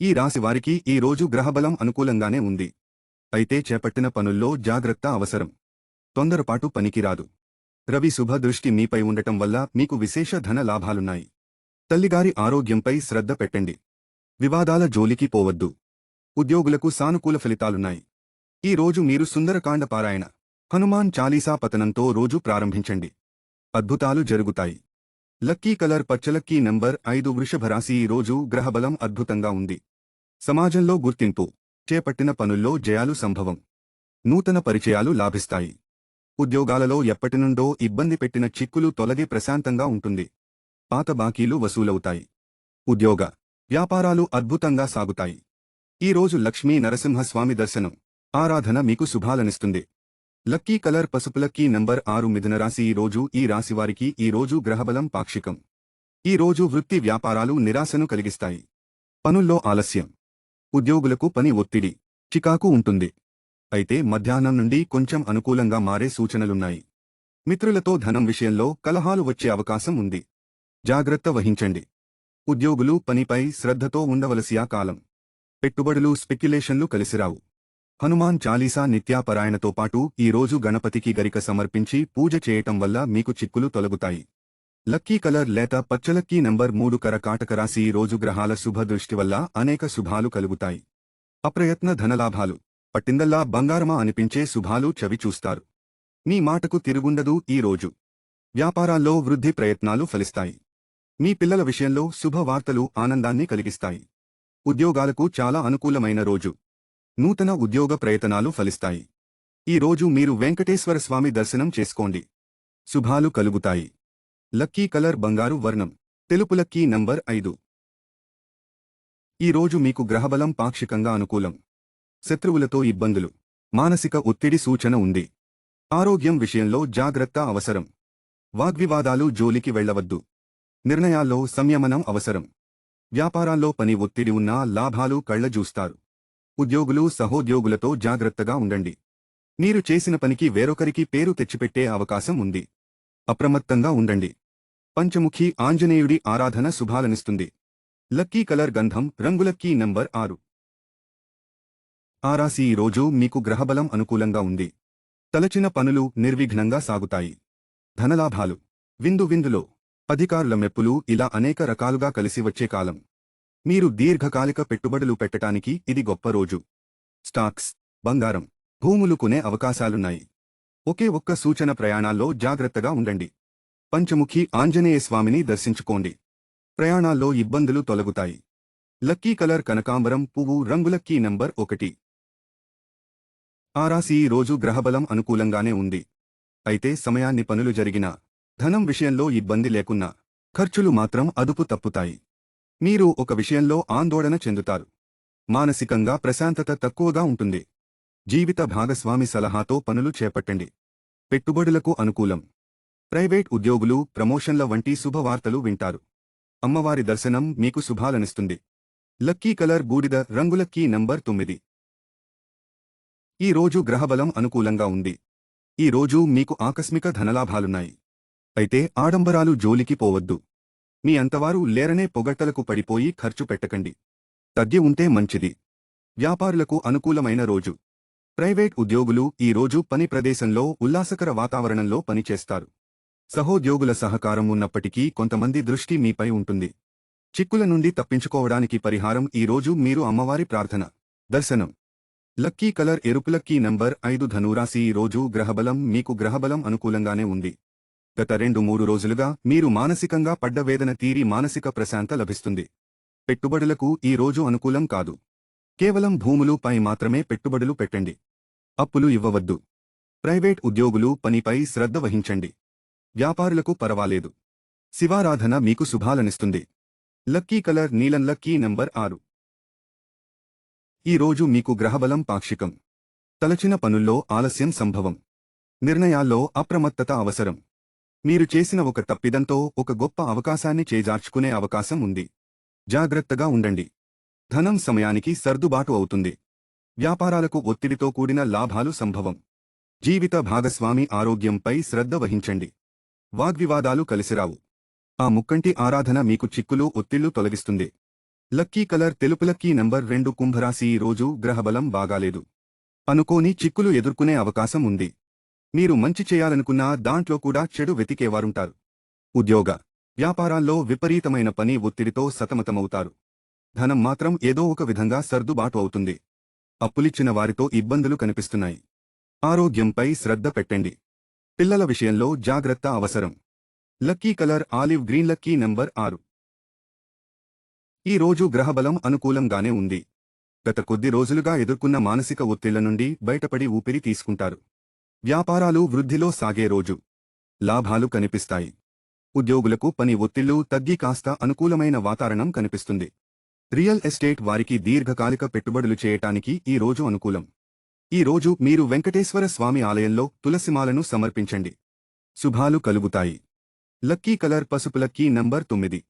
ఈ రాశి వారికి ఈ రోజు గ్రహబలం అనుకూలంగానే ఉంది. అయితే చేపట్టిన పనుల్లో జాగ్రత్త అవసరం. తొందరపాటు పనికిరాదు. రవి శుభ దృష్టి మీపై ఉండటం వల్ల మీకు విశేష ధన లాభాలున్నాయి. తల్లిగారి ఆరోగ్యంపై శ్రద్ధ పెట్టండి. వివాదాల జోలికి పోవద్దు. ఉద్యోగులకు సానుకూల ఫలితాలున్నాయి. ఈ రోజు మీరు సుందరకాండ పారాయణ హనుమాన్ చాలీసా పతనంతో రోజు ప్రారంభించండి. అద్భుతాలు జరుగుతాయి. లక్కీ కలర్ పచ్చలక్కీ నంబర్ ఐదు వృషభరాశి ఈ రోజు గ్రహబలం అద్భుతంగా ఉంది. సమాజంలో గుర్తింపు చేపట్టిన పనుల్లో జయాలు సంభవం నూతన పరిచయాలు లాభిస్తాయి. ఉద్యోగాలలో ఎప్పటినుండో ఇబ్బంది పెట్టిన చిక్కులు తొలగి ప్రశాంతంగా ఉంటుంది. పాత బాకీలు వసూలవుతాయి. ఉద్యోగ వ్యాపారాలు అద్భుతంగా సాగుతాయి. ఈరోజు లక్ష్మీ నరసింహస్వామి దర్శనం ఆరాధన మీకు శుభాలనిస్తుంది. లక్కీ కలర్ పసుపు లక్కీ నంబర్ ఆరు మిథున రాశి ఈ రోజు ఈ రాశివారికి ఈ రోజు గ్రహబలం పాక్షికం. ఈ రోజు వృత్తి వ్యాపారాలు నిరాశను కలిగిస్తాయి. పనుల్లో ఆలస్యం. ఉద్యోగులకు పని ఒత్తిడి. చికాకు ఉంటుంది. అయితే మధ్యాహ్నం నుండి కొంచెం అనుకూలంగా మారే సూచనలున్నాయి. మిత్రులతో ధనం విషయంలో కలహాలు వచ్చే అవకాశం ఉంది. జాగ్రత్త వహించండి. ఉద్యోగులు పనిపై శ్రద్ధతో ఉండవలసియా కాలం. పెట్టుబడులు స్పెక్యులేషన్లు కలిసిరావు. హనుమాన్ చాలీసా నిత్యాపరాయణతో పాటు ఈ రోజు గణపతికి గరిక సమర్పించి పూజ చేయటం వల్ల మీకు చిక్కులు తొలగుతాయి. లక్కీ కలర్ లేత పచ్చలక్కీ నంబర్ మూడు కరకాటక రాశి రోజు గ్రహాల శుభ దృష్టి వల్ల అనేక శుభాలు కలుగుతాయి. అప్రయత్న ధనలాభాలు. పట్టిందల్లా బంగారమా అనిపించే శుభాలు చవిచూస్తారు మీ మాటకు తిరుగుండదు ఈ రోజు. వ్యాపారాల్లో వృద్ధి ప్రయత్నాలు ఫలిస్తాయి. మీ పిల్లల విషయంలో శుభవార్తలు ఆనందాన్ని కలిగిస్తాయి. ఉద్యోగాలకు చాలా అనుకూలమైన రోజు. నూతన ఉద్యోగ ప్రయత్నాలు ఫలిస్తాయి. ఈ రోజు మీరు వెంకటేశ్వర స్వామి దర్శనం చేసుకోండి. శుభాలు కలుగుతాయి. లక్కీ కలర్ బంగారు వర్ణం. తెలుపు లక్కీ నంబర్ ఐదు. ఈ రోజు మీకు గ్రహబలం పాక్షికంగా అనుకూలం. శత్రువులతో ఇబ్బందులు. మానసిక ఒత్తిడి సూచన ఉంది. ఆరోగ్యం విషయంలో జాగ్రత్త అవసరం. వాగ్వివాదాలు జోలికి వెళ్ళవద్దు నిర్ణయాల్లో సంయమనం అవసరం. వ్యాపారాల్లో పని ఒత్తిడి ఉన్నా లాభాలు కళ్ళజూస్తారు ఉద్యోగులు సహోద్యోగులతో జాగ్రత్తగా ఉండండి. మీరు చేసిన పనికి వేరొకరికి పేరు తెచ్చిపెట్టే అవకాశం ఉంది. అప్రమత్తంగా ఉండండి. పంచముఖి ఆంజనేయుడి ఆరాధన శుభాలనిస్తుంది. లక్కీ కలర్ గంధం రంగులక్కీ నంబర్ ఆరు. ఆరాసి ఈ రోజు మీకు గ్రహబలం అనుకూలంగా ఉంది. తలచిన పనులు నిర్విఘ్నంగా సాగుతాయి. ధనలాభాలు. విందు విందులో. అధికారుల మెప్పులు ఇలా అనేక రకాలుగా కలిసి వచ్చే కాలం. మీరు దీర్ఘకాలిక పెట్టుబడులు పెట్టటానికి ఇది గొప్ప రోజు. స్టాక్స్ బంగారం భూములు కొనే అవకాశాలున్నాయి. ఒకే ఒక్క సూచన ప్రయాణాల్లో జాగ్రత్తగా ఉండండి. పంచముఖి ఆంజనేయ స్వామిని దర్శించుకోండి. ప్రయాణాల్లో ఇబ్బందులు తొలగుతాయి. లక్కీ కలర్ కనకాంబరం పువ్వు రంగులక్కీ నంబర్ ఒకటి. ఆరాసి ఈ రోజు గ్రహబలం అనుకూలంగానే ఉంది. అయితే సమయాన్ని పనులు జరిగినా ధనం విషయంలో ఇబ్బంది లేకున్నా ఖర్చులు మాత్రం అదుపు తప్పుతాయి. మీరు ఒక విషయంలో ఆందోళన చెందుతారు. మానసికంగా ప్రశాంతత తక్కువగా ఉంటుంది. జీవిత భాగస్వామి సలహాతో పనులు చేపట్టండి. పెట్టుబడులకు అనుకూలం. ప్రైవేట్ ఉద్యోగులు ప్రమోషన్ల వంటి శుభవార్తలు వింటారు. అమ్మవారి దర్శనం మీకు శుభాలనిస్తుంది. లక్కీ కలర్ బూడిద రంగులక్కీ నంబర్ తొమ్మిది. ఈ రోజు గ్రహబలం అనుకూలంగా ఉంది. ఈ రోజు మీకు ఆకస్మిక ధనలాభాలున్నాయి. అయితే ఆడంబరాలు జోలికి పోవద్దు. మీ అంతవారు లేరనే పొగట్టలకు పడిపోయి ఖర్చు పెట్టకండి. తగ్గి ఉంటే మంచిది. వ్యాపారులకు అనుకూలమైన రోజు. ప్రైవేట్ ఉద్యోగులు ఈ రోజు పని ప్రదేశంలో ఉల్లాసకర వాతావరణంలో పనిచేస్తారు. సహోద్యోగుల సహకారం ఉన్నప్పటికీ కొంతమంది దృష్టి మీపై ఉంటుంది. చిక్కుల నుండి తప్పించుకోవడానికి పరిహారం ఈ రోజు మీరు అమ్మవారి ప్రార్థన. దర్శనం. లక్కీ కలర్ ఎరుపు లక్కీ నంబర్ ఐదు ధనురాశి ఈ రోజు గ్రహబలం మీకు గ్రహబలం అనుకూలంగానే ఉంది. గత రెండు మూడు రోజులుగా మీరు మానసికంగా పడ్డ వేదన తీరి మానసిక ప్రశాంత లభిస్తుంది. పెట్టుబడులకు ఈ రోజు అనుకూలం కాదు. కేవలం భూములు పై మాత్రమే పెట్టుబడులు పెట్టండి. అప్పులు ఇవ్వవద్దు. ప్రైవేట్ ఉద్యోగులు పనిపై శ్రద్ధ వహించండి. వ్యాపారులకు పరవాలేదు. శివారాధన మీకు శుభాలనిస్తుంది. లక్కీ కలర్ నీలం లక్కీ నంబర్ ఆరు. ఈ రోజు మీకు గ్రహబలం పాక్షికం. తలచిన పనుల్లో ఆలస్యం సంభవం. నిర్ణయాల్లో అప్రమత్తత అవసరం. మీరు చేసిన ఒక తప్పిదంతో ఒక గొప్ప అవకాశాన్ని చేజార్చుకునే అవకాశం ఉంది. జాగ్రత్తగా ఉండండి. ధనం సమయానికి సర్దుబాటు అవుతుంది. వ్యాపారాలకు ఒత్తిడితో కూడిన లాభాలు సంభవం. జీవిత భాగస్వామి ఆరోగ్యంపై శ్రద్ధ వహించండి. వాగ్వివాదాలు కలిసిరావు. ఆ ముక్కంటి ఆరాధన మీకు చిక్కులు ఒత్తిళ్ళు తొలగిస్తుంది. లక్కీ కలర్ తెలుపు లక్కీ నంబర్ రెండు కుంభరాశి ఈ రోజు గ్రహబలం బాగాలేదు. అనుకోని చిక్కులు ఎదుర్కొనే అవకాశం ఉంది. మీరు మంచి చేయాలనుకున్నా దాంట్లో కూడా చెడు వెతికేవారుంటారు. ఉద్యోగ వ్యాపారాల్లో విపరీతమైన పని ఒత్తిడితో సతమతమవుతారు. ధనం మాత్రం ఏదో ఒక విధంగా సర్దుబాటు అవుతుంది. అప్పులిచ్చిన వారితో ఇబ్బందులు కనిపిస్తున్నాయి. ఆరోగ్యంపై శ్రద్ధ పెట్టండి. పిల్లల విషయంలో జాగ్రత్త అవసరం. Lucky colour olive green lucky number ఆరు. ఈ రోజు గ్రహబలం అనుకూలంగానే ఉంది. గత కొద్ది రోజులుగా ఎదుర్కొన్న మానసిక ఒత్తిళ్ళ నుండి బయటపడి ఊపిరి తీసుకుంటారు. వ్యాపారాలు వృద్ధిలో సాగే రోజు. లాభాలు కనిపిస్తాయి. ఉద్యోగులకు పని ఒత్తిళ్ళు తగ్గి కాస్త అనుకూలమైన వాతావరణం కనిపిస్తుంది. రియల్ ఎస్టేట్ వారికి దీర్ఘకాలిక పెట్టుబడులు చేయటానికి ఈ రోజు అనుకూలం. ఈ రోజు మీరు వెంకటేశ్వర స్వామి ఆలయంలో తులసిమాలను సమర్పించండి. శుభాలు కలుగుతాయి. లక్కీ కలర్ పసుపు లక్కీ నంబర్ తొమ్మిది.